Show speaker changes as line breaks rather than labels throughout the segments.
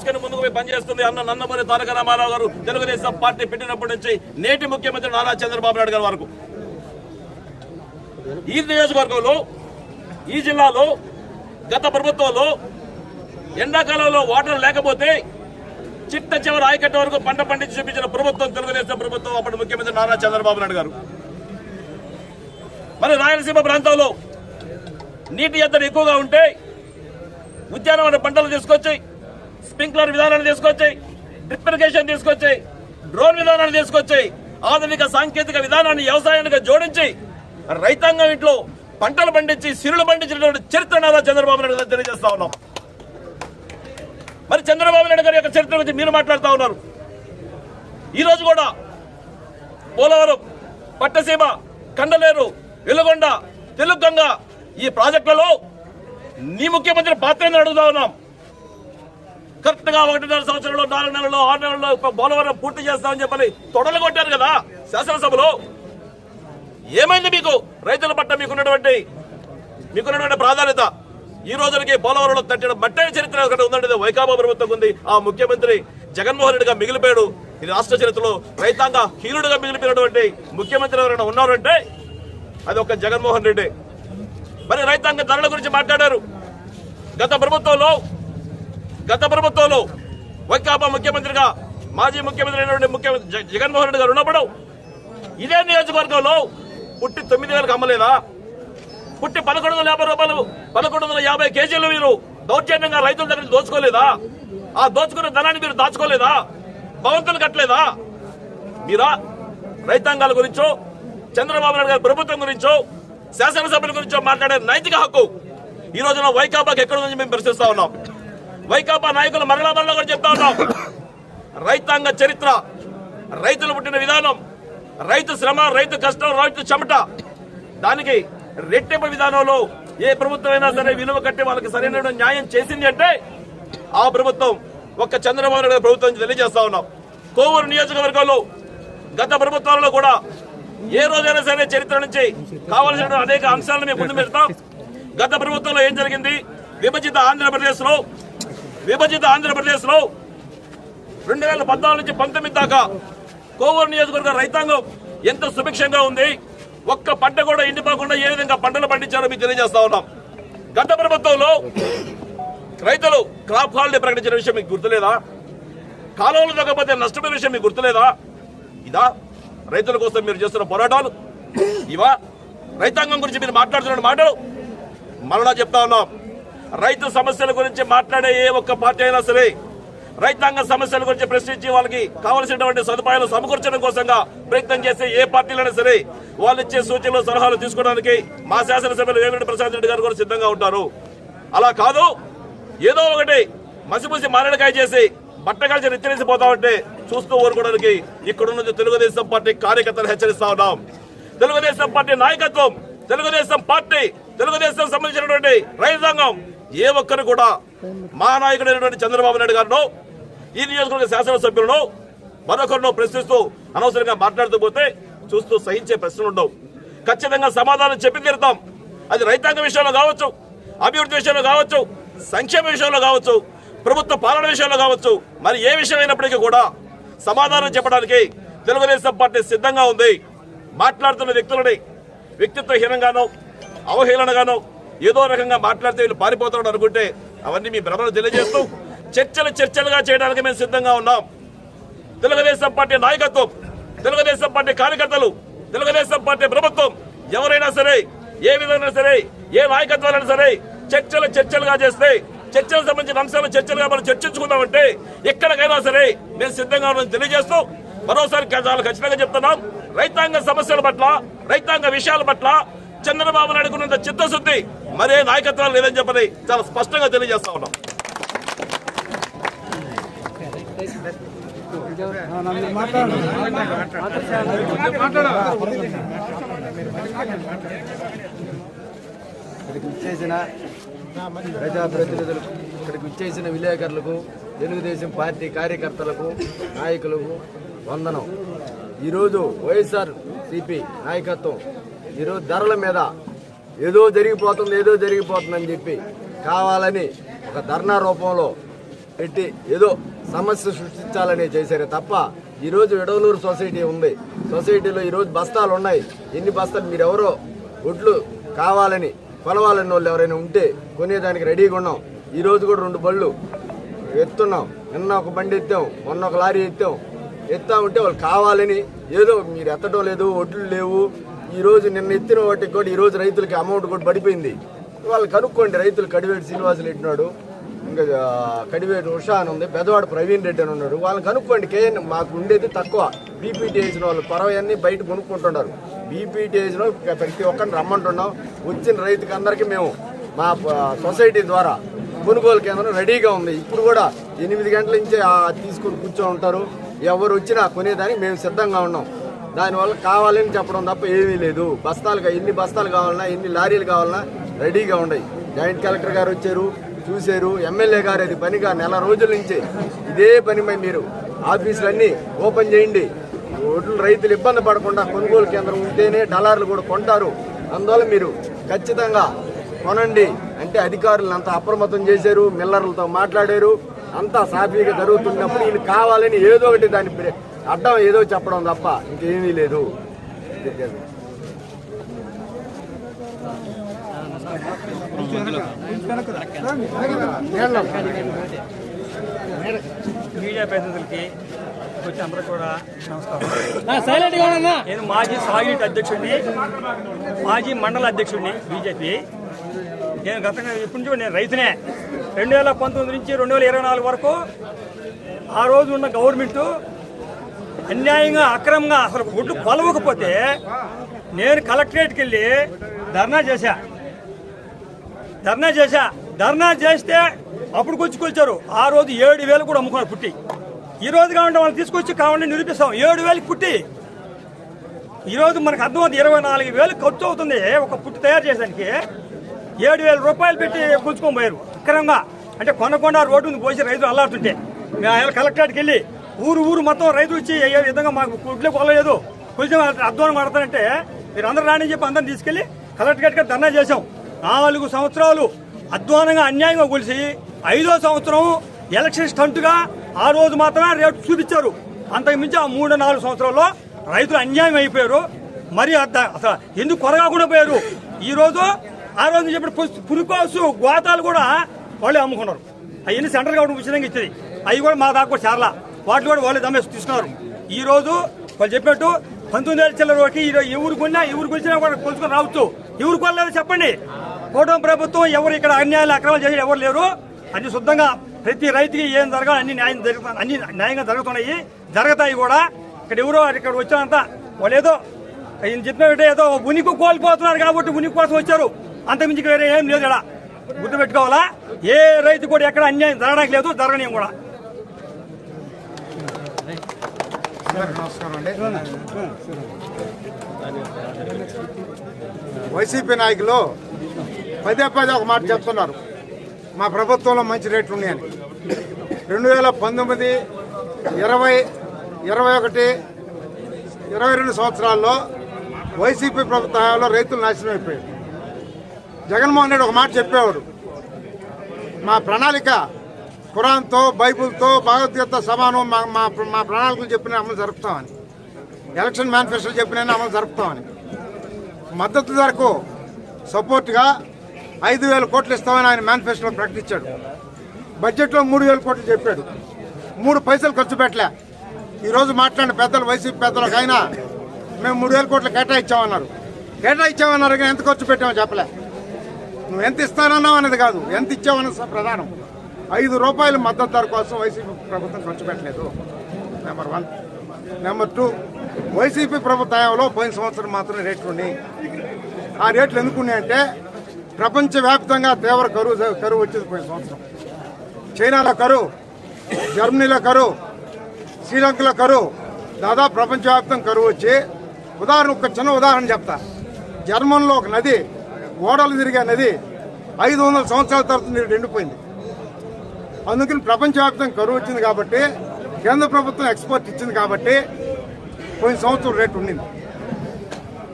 చేసుకుని ముందుకు పోయి పనిచేస్తుంది. అన్న నందమూరి తారక రామారావు గారు తెలుగుదేశం పార్టీ పెట్టినప్పటి నుంచి నేటి ముఖ్యమంత్రి నారా చంద్రబాబు నాయుడు గారి వరకు. ఈ నియోజకవర్గంలో ఈ జిల్లాలో గత ప్రభుత్వంలో ఎండాకాలంలో వాటర్ లేకపోతే చిట్ట చివరి ఆయకట్ట వరకు పంట పండించి చూపించిన ప్రభుత్వం తెలుగుదేశం ప్రభుత్వం అప్పటి ముఖ్యమంత్రి నారా చంద్రబాబు నాయుడు గారు. మరి రాయలసీమ ప్రాంతంలో నీటి ఎద్దడి ఎక్కువగా ఉంటే ఉద్యానవన పంటలు తీసుకొచ్చి స్ప్రింక్లర్ విధానాన్ని తీసుకొచ్చాయి డ్రిప్ ఇరిగేషన్ తీసుకొచ్చాయి డ్రోన్ విధానాన్ని తీసుకొచ్చి ఆధునిక సాంకేతిక విధానాన్ని వ్యవసాయానికి జోడించి రైతాంగం ఇంట్లో పంటలు పండించి సిరులు పండించినటువంటి చరిత్ర నాదా చంద్రబాబు నాయుడు గారు తెలియజేస్తా ఉన్నాం. మరి చంద్రబాబు నాయుడు గారి యొక్క చరిత్ర గురించి మీరు మాట్లాడుతూ ఉన్నారు. ఈరోజు కూడా పోలవరం పట్టసీమ కండలేరు వెలుగొండ తెలుగంగ ఈ ప్రాజెక్టులలో నీ ముఖ్యమంత్రి పాత్ర అడుగుతా ఉన్నాం. కరెక్ట్గా ఒకటిన్నర సంవత్సరంలో నాలుగు నెలల్లో ఆరు నెలల్లో ఇప్పుడు పోలవరం పూర్తి చేస్తామని చెప్పని తొడలు కొట్టారు కదా శాసనసభలో. ఏమైంది మీకు? రైతుల పట్ల మీకున్నటువంటి మీకున్నటువంటి ప్రాధాన్యత. ఈ రోజుకి పోలవరంలో తట్టిన మట్టే చరిత్ర ఒకటి ఉందండి వైకాపా ప్రభుత్వం ఉంది. ఆ ముఖ్యమంత్రి జగన్మోహన్ రెడ్డిగా మిగిలిపోయాడు. ఈ రాష్ట్ర చరిత్రలో రైతాంగ హీరుడుగా మిగిలిపోయినటువంటి ముఖ్యమంత్రి ఎవరైనా ఉన్నారంటే అది ఒక జగన్మోహన్ రెడ్డి. మరి రైతాంగ ధరల గురించి మాట్లాడారు. గత ప్రభుత్వంలో గత ప్రభుత్వంలో వైకాపా ముఖ్యమంత్రిగా మాజీ ముఖ్యమంత్రి అయినటువంటి ముఖ్యమంత్రి జగన్మోహన్ రెడ్డి గారు ఉన్నప్పుడు ఇదే నియోజకవర్గంలో పుట్టి తొమ్మిది వేలకు అమ్మలేదా? పుట్టి పదకొండు వందల యాభై రూపాయలు పదకొండు వందల యాభై కేజీలు మీరు దౌర్జన్యంగా రైతుల దగ్గర దోచుకోలేదా? ఆ దోచుకున్న ధనాన్ని మీరు దాచుకోలేదా? భవంతులు కట్టలేదా? మీరా రైతాంగాల గురించో చంద్రబాబు నాయుడు గారి ప్రభుత్వం గురించో శాసనసభ్యుల గురించో మాట్లాడే నైతిక హక్కు ఈ రోజున వైకాపాకి ఎక్కడ నుంచి మేము ప్రశ్నిస్తా ఉన్నాం. వైకాపా నాయకులు మరలా మరలా కూడా చెప్తా ఉన్నాం. రైతాంగ చరిత్ర రైతులు పుట్టిన విధానం రైతు శ్రమ రైతు కష్టం రైతు చెమట. దానికి రెట్టింపు విధానంలో ఏ ప్రభుత్వం అయినా సరే విలువ కట్టి వాళ్ళకి సరైన న్యాయం చేసింది అంటే ఆ ప్రభుత్వం ఒక్క చంద్రబాబు నాయుడు ప్రభుత్వం తెలియజేస్తా ఉన్నాం. కోవూరు నియోజకవర్గంలో గత ప్రభుత్వాలలో కూడా ఏ రోజైనా సరే చరిత్ర నుంచి కావలసిన అనేక అంశాలను మేము ముందు పెడతాం. గత ప్రభుత్వంలో ఏం జరిగింది? విభజిత ఆంధ్రప్రదేశ్లో విభజిత ఆంధ్రప్రదేశ్లో రెండు వేల పద్నాలుగు నుంచి పంతొమ్మిది దాకా కోవూరు నియోజకవర్గ రైతాంగం ఎంత సుభిక్షంగా ఉంది? ఒక్క పంట కూడా ఎండిపోకుండా ఏ విధంగా పంటలు పండించారో మీకు తెలియజేస్తా ఉన్నాం. గత ప్రభుత్వంలో రైతులు క్రాప్ హాలిడే ప్రకటించిన విషయం మీకు గుర్తులేదా? కాలువలు తగ్గకపోతే నష్టపోయిన విషయం మీకు గుర్తులేదా? ఇదా రైతుల కోసం మీరు చేస్తున్న పోరాటాలు. ఇవా రైతాంగం గురించి మీరు మాట్లాడుతున్న మాటలు. మరలా చెప్తా ఉన్నాం. రైతు సమస్యల గురించి మాట్లాడే ఏ ఒక్క పార్టీ అయినా సరే రైతాంగ సమస్యల గురించి ప్రశ్నించి వాళ్ళకి కావలసినటువంటి సదుపాయాలు సమకూర్చడం కోసంగా ప్రయత్నం చేసే ఏ పార్టీలైనా సరే వాళ్ళు ఇచ్చే సూచనలు సలహాలు తీసుకోవడానికి మా శాసనసభ్యులు వేమిరెడ్డి ప్రసాద్ రెడ్డి గారు కూడా సిద్ధంగా ఉంటారు. అలా కాదు ఏదో ఒకటి మసిపూసి మారడకాయ చేసి బట్టకాల్చి రిచ్చరిసిపోతా ఉంటే చూస్తూ ఊరుకోవడానికి ఇక్కడున్న తెలుగుదేశం పార్టీ కార్యకర్తలు హెచ్చరిస్తా ఉన్నాం. తెలుగుదేశం పార్టీ నాయకత్వం తెలుగుదేశం పార్టీ తెలుగుదేశం సంబంధించినటువంటి రైతాంగం ఏ ఒక్కరు కూడా మా నాయకుడైనటువంటి చంద్రబాబు నాయుడు గారిను ఈ నియోజకవర్గ శాసనసభ్యులను మరొకరినో ప్రశ్నిస్తూ అనవసరంగా మాట్లాడుతూ పోతే చూస్తూ సహించే ప్రశ్నలు ఉండవు. ఖచ్చితంగా సమాధానం చెప్పి తీరుతాం. అది రైతాంగ విషయంలో కావచ్చు అభివృద్ధి విషయంలో కావచ్చు సంక్షేమ విషయంలో కావచ్చు ప్రభుత్వ పాలన విషయంలో కావచ్చు మరి ఏ విషయమైనప్పటికీ కూడా సమాధానం చెప్పడానికి తెలుగుదేశం పార్టీ సిద్ధంగా ఉంది. మాట్లాడుతున్న వ్యక్తులని వ్యక్తిత్వహీనంగానో అవహేళనగానో ఏదో రకంగా మాట్లాడితే వీళ్ళు పారిపోతాడు అనుకుంటే అవన్నీ మీ భ్రమను తెలియజేస్తూ చర్చలు చర్చలుగా చేయడానికి మేము సిద్ధంగా ఉన్నాం. తెలుగుదేశం పార్టీ నాయకత్వం తెలుగుదేశం పార్టీ కార్యకర్తలు తెలుగుదేశం పార్టీ ప్రభుత్వం ఎవరైనా సరే ఏ విధంగా సరే ఏ నాయకత్వాలైనా సరే చర్చలు చర్చలుగా చేస్తే చర్చలకు సంబంధించిన అంశాలు చర్చలుగా మనం చర్చించుకుందామంటే ఎక్కడికైనా సరే మేము సిద్ధంగా ఉన్నాం తెలియజేస్తూ మరోసారి చాలా ఖచ్చితంగా చెప్తున్నాం. రైతాంగ సమస్యల పట్ల రైతాంగ విషయాల పట్ల చంద్రబాబు నాయుడు చిత్తశుద్ధి మరే నాయకత్వాలు లేదని చెప్పని చాలా స్పష్టంగా తెలియజేస్తా ఉన్నాం.
ఇక్కడికి ఇచ్చేసిన ప్రజాప్రతినిధులకు ఇక్కడికి ఇచ్చేసిన విలేకరులకు తెలుగుదేశం పార్టీ కార్యకర్తలకు నాయకులకు వందనం. ఈరోజు వైఎస్ఆర్ సిపి నాయకత్వం ఈరోజు ధరల మీద ఏదో జరిగిపోతుంది ఏదో జరిగిపోతుందని చెప్పి కావాలని ఒక ధర్నా రూపంలో పెట్టి ఏదో సమస్య సృష్టించాలని చేశారే తప్ప ఈరోజు విడవలూరు సొసైటీ ఉంది. సొసైటీలో ఈరోజు బస్తాలు ఉన్నాయి. ఎన్ని బస్తాలు మీరు ఎవరో కావాలని కొలవాలని వాళ్ళు ఎవరైనా ఉంటే కొనేదానికి రెడీగా ఉన్నాం. ఈరోజు కూడా రెండు బళ్ళు ఎత్తున్నాం. నిన్న ఒక బండి ఎత్తాం మొన్న ఒక లారీ ఎత్తాం. ఎత్తా ఉంటే వాళ్ళు కావాలని ఏదో మీరు ఎత్తడం లేదు ఒడ్లు లేవు ఈరోజు నిన్న ఎత్తిన వాటికి కూడా ఈరోజు రైతులకి అమౌంట్ కూడా పడిపోయింది. వాళ్ళు కనుక్కోండి రైతులు కడివేటి శ్రీనివాసులు ఎట్టినాడు ఇంకా కడివేటి ఉషా అని ఉంది పెద్దవాడు ప్రవీణ్ రెడ్డి అని ఉన్నాడు. వాళ్ళని కనుక్కోండి కేఎన్ మాకు ఉండేది తక్కువ. బీపీటీ వేసిన వాళ్ళు పరవన్నీ బయట కొనుక్కుంటున్నారు. బీపీటీ వేసిన ప్రతి ఒక్కరిని రమ్మంటున్నాం. వచ్చిన రైతుకి అందరికీ మేము మా సొసైటీ ద్వారా కొనుగోలు కేంద్రం రెడీగా ఉంది. ఇప్పుడు కూడా ఎనిమిది గంటల నుంచి తీసుకుని కూర్చొని ఉంటారు. ఎవరు వచ్చినా కొనేదానికి మేము సిద్ధంగా ఉన్నాం. దానివల్ల కావాలని చెప్పడం తప్ప ఏమీ లేదు. బస్తాలు ఎన్ని బస్తాలు కావాలన్నా ఎన్ని లారీలు కావాలన్నా రెడీగా ఉన్నాయి జాయింట్ కలెక్టర్ గారు వచ్చారు చూశారు. ఎమ్మెల్యే గారు అది పనిగా నెల రోజుల నుంచి ఇదే పనిపై మీరు. ఆఫీసులన్నీ ఓపెన్ చేయండి. రోడ్లు రైతులు ఇబ్బంది పడకుండా కొనుగోలు కేంద్రం ఉంటేనే డలార్లు కూడా కొంటారు. అందువల్ల మీరు ఖచ్చితంగా కొనండి అంటే అధికారులను అంతా అప్రమత్తం చేశారు మిల్లర్లతో మాట్లాడారు. అంతా సాఫీగా జరుగుతున్నప్పుడు వీళ్ళు కావాలని ఏదో ఒకటి దాన్ని అడ్డం ఏదో చెప్పడం తప్ప ఇంకేమీ లేదు.
మీడియా ప్రతినిధులకి వచ్చి అందరూ కూడా నమస్కారం. నేను మాజీ సాగిట్ అధ్యక్షుడిని మాజీ మండల అధ్యక్షుడిని బీజేపీ. నేను గతంగా ఇప్పటి నుంచి నేను రైతునే. రెండు వేల పంతొమ్మిది నుంచి రెండు వేల ఇరవై నాలుగు వరకు ఆ రోజు ఉన్న గవర్నమెంట్ అన్యాయంగా అక్రమంగా అసలు ఒడ్డు కొలవకపోతే నేను కలెక్టరేట్కి వెళ్ళి ధర్నా చేశా. ధర్నా చేశా. ధర్నా చేస్తే అప్పుడు వచ్చి ఆ రోజు ఏడు వేలు కూడా అమ్ముకున్నారు పుట్టి. ఈ రోజు కావాలంటే వాళ్ళు తీసుకొచ్చి కావాలంటే నిరూపిస్తాం. ఏడు వేలకి పుట్టి. ఈరోజు మనకు అర్థమవుతుంది ఇరవై నాలుగు వేలు ఖర్చు అవుతుంది ఒక పుట్టి తయారు చేసేదానికి. ఏడు వేల రూపాయలు పెట్టి పుంచుకొని పోయారు. అక్రమంగా. అంటే కొనకుండా రోడ్డు మీద పోసి రైతులు అల్లాడుతుంటే. మేము ఆయన కలెక్టరేట్కి వెళ్ళి ఊరు ఊరు మొత్తం రైతులు వచ్చి ఏ విధంగా మాకు కుట్లే కొలలేదు కొంచెం అధ్వానం పడతారంటే మీరు అందరు రాని చెప్పి అందరిని తీసుకెళ్ళి కలెక్టరేట్కి ధర్నా చేశాం. నాలుగు సంవత్సరాలు అధ్వానంగా అన్యాయంగా కొలిసి ఐదో సంవత్సరం ఎలక్షన్ స్టంట్గా ఆ రోజు మాత్రమే రేటు చూపించారు. అంతకు మించి ఆ మూడు నాలుగు సంవత్సరాల్లో రైతులు అన్యాయం అయిపోయారు. మరి అద్ద- అసలు ఎందుకు కొరగాకుండా పోయారు? ఈరోజు ఆ రోజు చెప్పిన పు- పురుకోసు గోతాలు కూడా వాళ్ళే అమ్ముకున్నారు. అవన్నీ సెంట్రల్ గవర్నమెంట్ ఉచితంగా ఇచ్చేది. అవి కూడా మా దాకా కూడా చాలా వాటిని కూడా వాళ్ళే దమ్మేసి తీసుకున్నారు. ఈ రోజు వాళ్ళు చెప్పినట్టు పంతొమ్మిది వేల చిల్లర వరకు ఈ రోజు ఎవరు కొన్నా ఎవరు కొలిచినా కూడా కొలుచుకొని రావచ్చు. ఎవరు కొనలేదో చెప్పండి. కూటమి ప్రభుత్వం ఎవరు ఇక్కడ అన్యాయాలు అక్రమాలు చేసి ఎవరు లేరు. అన్ని శుద్ధంగా ప్రతి రైతుకి ఏం జరగాలి అన్ని న్యాయం జరుగుతుంది అన్ని న్యాయంగా జరుగుతున్నాయి. జరుగుతాయి కూడా. ఇక్కడ ఎవరో ఇక్కడ వచ్చినంత వాళ్ళు ఏదో ఈయన చెప్పినట్టు ఏదో ఉనికి కోల్పోతున్నారు కాబట్టి ఉనికి కోసం వచ్చారు. అంతకుమించి వేరే ఏం లేదు ఇక్కడ. గుర్తుపెట్టుకోవాలా? ఏ రైతు కూడా ఎక్కడ అన్యాయం జరగడానికి లేదు జరగనీయం కూడా.
నమస్కారం అండి. వైసీపీ నాయకులు పదే పదే ఒక మాట చెప్తున్నారు. మా ప్రభుత్వంలో మంచి రేట్లు ఉన్నాయని. రెండు వేల పంతొమ్మిది ఇరవై ఇరవై ఒకటి ఇరవై రెండు సంవత్సరాల్లో వైసీపీ ప్రభుత్వ హయాంలో రైతులు నాశనం అయిపోయారు. జగన్మోహన్ రెడ్డి ఒక మాట చెప్పేవాడు. మా ప్రణాళిక ఖురాన్తో బైబుల్తో భగవద్గీత సమానం. మా మా మా ప్రణాళికలు చెప్పిన అమలు జరుపుతామని. ఎలక్షన్ మేనిఫెస్టో చెప్పిన అమలు జరుపుతామని. మద్దతు ధరకు సపోర్ట్గా ఐదు వేల కోట్లు ఇస్తామని ఆయన మేనిఫెస్టోలో ప్రకటించాడు. బడ్జెట్లో మూడు వేల కోట్లు చెప్పాడు. మూడు పైసలు ఖర్చు పెట్టలే. ఈరోజు మాట్లాడిన పెద్దలు వైసీపీ పెద్దలకైనా మేము మూడు వేల కోట్లు కేటాయించామన్నారు. కేటాయించామన్నారు కానీ ఎంత ఖర్చు పెట్టామో చెప్పలే. నువ్వు ఎంత ఇస్తానన్నావు అనేది కాదు. ఎంత ఇచ్చావన్నది ప్రధానం. ఐదు రూపాయల మద్దతు ధర కోసం వైసీపీ ప్రభుత్వం ఖర్చు పెట్టలేదు. Number one number two YCP ప్రభుత్వంలో పోయిన సంవత్సరం మాత్రమే రేట్లు ఉన్నాయి. ఆ రేట్లు ఎందుకు ఉన్నాయంటే ప్రపంచవ్యాప్తంగా తీవ్ర కరువు కరువు వచ్చింది పోయిన సంవత్సరం. చైనాలో కరువు జర్మనీలో కరువు శ్రీలంకలో కరువు దాదాపు ప్రపంచవ్యాప్తం కరువు వచ్చి ఉదాహరణ ఒక చిన్న ఉదాహరణ చెప్తా. జర్మన్లో ఒక నది ఓడలు తిరిగే నది ఐదు వందల సంవత్సరాల తర్వాత నీరు ఎండిపోయింది అందుకని ప్రపంచవ్యాప్తంగా కరువు వచ్చింది కాబట్టి కేంద్ర ప్రభుత్వం ఎక్స్పోర్ట్ ఇచ్చింది కాబట్టి పోయిన సంవత్సరం రేటు ఉండింది.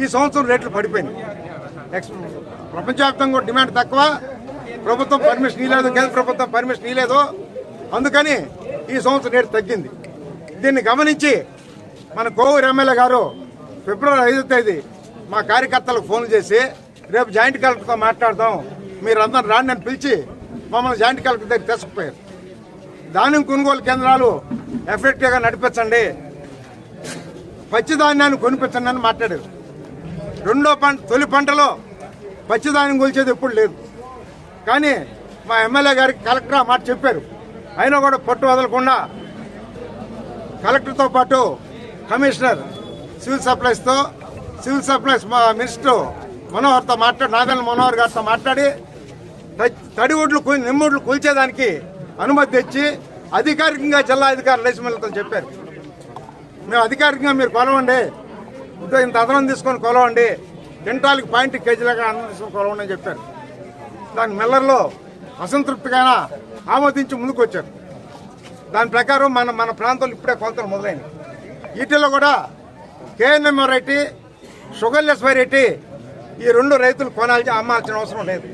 ఈ సంవత్సరం రేట్లు పడిపోయింది ఎక్స్ ప్రపంచవ్యాప్తంగా కూడా డిమాండ్ తక్కువ ప్రభుత్వం పర్మిషన్ ఇవ్వలేదు కేంద్ర ప్రభుత్వం పర్మిషన్ ఇవ్వలేదు అందుకని ఈ సంవత్సరం రేటు తగ్గింది. దీన్ని గమనించి మన కోవూరు ఎమ్మెల్యే గారు ఫిబ్రవరి ఐదో తేదీ మా కార్యకర్తలకు ఫోన్ చేసి రేపు జాయింట్ కలెక్టర్తో మాట్లాడదాం. మీరందరూ రాండి అని పిలిచి మమ్మల్ని జాయింట్ కలెక్టర్ దగ్గర తీసుకుపోయారు. ధాన్యం కొనుగోలు కేంద్రాలు ఎఫెక్టివ్గా నడిపించండి. పచ్చిధాన్యాన్ని కొనిపించండి అని మాట్లాడారు. రెండో పంట తొలి పంటలో పచ్చిధాన్యం కొలిచేది ఎప్పుడు లేదు. కానీ మా ఎమ్మెల్యే గారికి కలెక్టర్ ఆ మాట చెప్పారు. అయినా కూడా పట్టు వదలకుండా కలెక్టర్తో పాటు కమిషనర్ సివిల్ సప్లైస్తో సివిల్ సప్లైస్ మా మినిస్టర్ మనోహర్తో మాట్లాడి నాదెల్ల మనోహర్ గారితో మాట్లాడి తడి ఒడ్లు నిమ్మొడ్లు కూల్చేదానికి అనుమతి తెచ్చి అధికారికంగా జిల్లా అధికారులు లేచిమెళ్ళతో చెప్పారు. మేము అధికారికంగా మీరు కొలవండి. ఇంత ఇంత అదనం తీసుకొని కొలవండి. క్వింటాల్కి పాయింట్ కేజీలుగా అన్నం తీసుకొని కొలవండి అని చెప్పారు. దాని మిల్లర్లో అసంతృప్తిగా ఆమోదించి ముందుకు వచ్చారు దాని ప్రకారం మన మన ప్రాంతంలో ఇప్పుడే కొలతలు మొదలైనవి. వీటిలో కూడా కేఎన్ఎం వెరైటీ షుగర్లెస్ వెరైటీ ఈ రెండు రైతులు కొనాల్సి అమ్మాల్సిన అవసరం లేదు.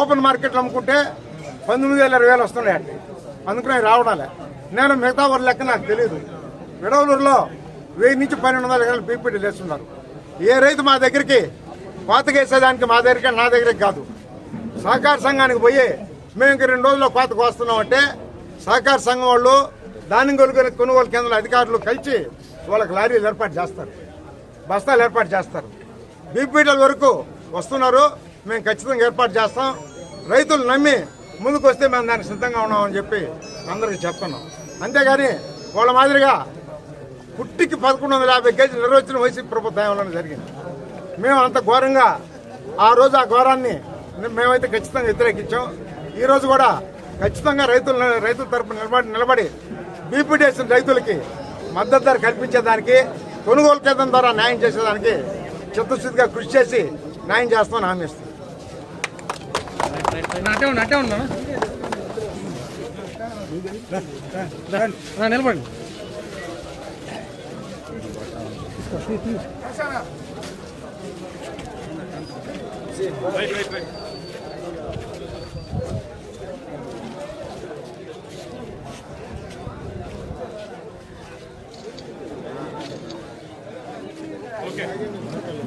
ఓపెన్ మార్కెట్లో అమ్ముకుంటే పంతొమ్మిది వేల ఇరవై వేలు వస్తున్నాయండి. అందుకని రావడాలే. నేను మిగతా వారి లెక్క నాకు తెలియదు విడవలూరులో వెయ్యి నుంచి పన్నెండు వందల ఎకరాలు పీపీటీ లేస్తున్నారు. ఏ రైతు మా దగ్గరికి కోతగా వేసేదానికి మా దగ్గరికి నా దగ్గరికి కాదు. సహకార సంఘానికి పోయి మేము ఇంక రెండు రోజుల్లో కోతకు వస్తున్నామంటే సహకార సంఘం వాళ్ళు ధాన్యం కొనుగోలు కొనుగోలు కేంద్రాల అధికారులు కలిసి వాళ్ళకి లారీలు ఏర్పాటు చేస్తారు. బస్తాలు ఏర్పాటు చేస్తారు. బీపీటీల వరకు వస్తున్నారు. మేము ఖచ్చితంగా ఏర్పాటు చేస్తాం. రైతులు నమ్మి ముందుకు వస్తే మేము దానికి సిద్ధంగా ఉన్నామని చెప్పి అందరికీ చెప్తున్నాం. అంతేగాని వాళ్ళ మాదిరిగా పుట్టికి పదకొండు వందల యాభై కేజీలు నిర్వచనం వైసీపీ ప్రభుత్వం జరిగింది? మేము అంత ఘోరంగా ఆ రోజు ఆ ఘోరాన్ని మేమైతే ఖచ్చితంగా వ్యతిరేకించాం. ఈరోజు కూడా ఖచ్చితంగా రైతుల రైతుల తరపున నిలబడి నిలబడి బీపీడీఎస్ రైతులకి మద్దతు ధర కల్పించేదానికి కొనుగోలు కేంద్రం ద్వారా న్యాయం చేసేదానికి చిత్తశుద్ధిగా కృషి చేసి న్యాయం చేస్తామని హామీ ఇస్తాం
అట్టే ఉండు అట్టే ఉన్నా నిలబడి.
Wait wait wait